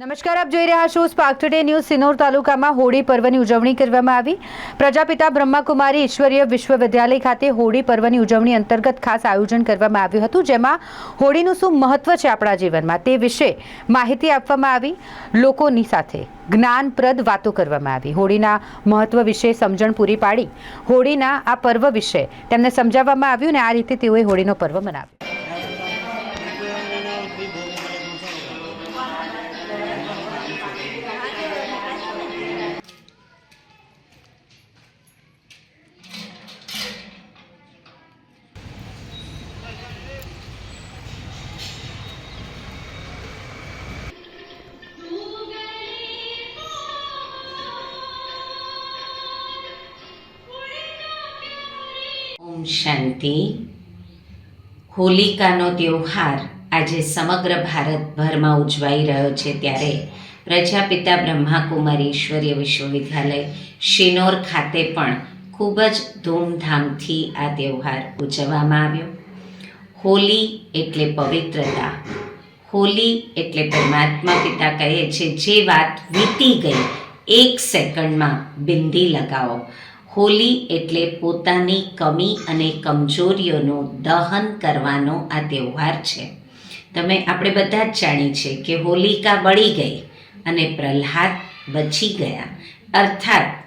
નમસ્કાર, આપ જોઈ રહ્યા છો સ્પાર્ક ટુડે ન્યૂઝ સિનોર તાલુકામાં હોળી પર્વની ઉજવણી કરવામાં આવી. પ્રજાપિતા બ્રહ્માકુમારી ઈશ્વરીય વિશ્વવિદ્યાલય ખાતે હોળી પર્વની ઉજવણી અંતર્ગત ખાસ આયોજન કરવામાં આવ્યું હતું, જેમાં હોળીનું શું મહત્વ છે આપણા જીવનમાં તે વિશે માહિતી આપવામાં આવી. લોકોની સાથે જ્ઞાનપ્રદ વાતો કરવામાં આવી. હોળીના મહત્વ વિશે સમજણ પૂરી પાડી. હોળીના આ પર્વ વિશે તેમને સમજાવવામાં આવ્યું અને આ રીતે તેઓએ હોળીનો પર્વ મનાવ્યો. શાંતિ. હોલિકાનો તહેવાર આજે સમગ્ર ભારતભરમાં ઉજવાઈ રહ્યો છે ત્યારે પ્રજાપિતા બ્રહ્માકુમારી ઈશ્વરીય વિશ્વવિદ્યાલય શિનોર ખાતે પણ ખૂબ જ ધૂમધામથી આ તહેવાર ઉજવવામાં આવ્યો. હોલી એટલે પવિત્રતા. હોલી એટલે પરમાત્મા પિતા કહે છે, જે વાત વીતી ગઈ, એક સેકન્ડમાં બિંદી લગાવો. હોલી એટલે પોતાની કમી અને કમજોરીઓનું દહન કરવાનો આ તહેવાર છે. તમે આપણે બધા જ જાણીએ છીએ કે હોલિકા બળી ગઈ અને પ્રહલાદ બચી ગયા. અર્થાત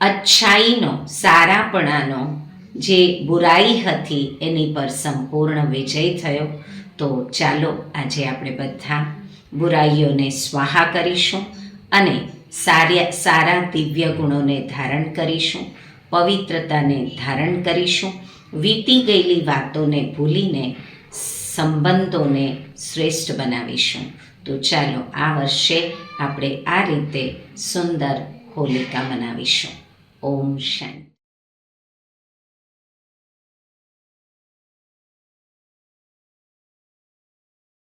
અચ્છાઈનો, સારાપણાનો જે બુરાઈ હતી એની પર સંપૂર્ણ વિજય થયો. તો ચાલો આજે આપણે બધા બુરાઈઓને સ્વાહા કરીશું અને સારા સારા દિવ્ય ગુણોને ધારણ કરીશું, પવિત્રતાને ધારણ કરીશું, વીતી ગયેલી વાતોને ભૂલીને સંબંધોને શ્રેષ્ઠ બનાવીશું. તો ચાલો આ વર્ષે આપણે આ રીતે સુંદર હોલિકા મનાવીશું. ઓમ શાંતિ.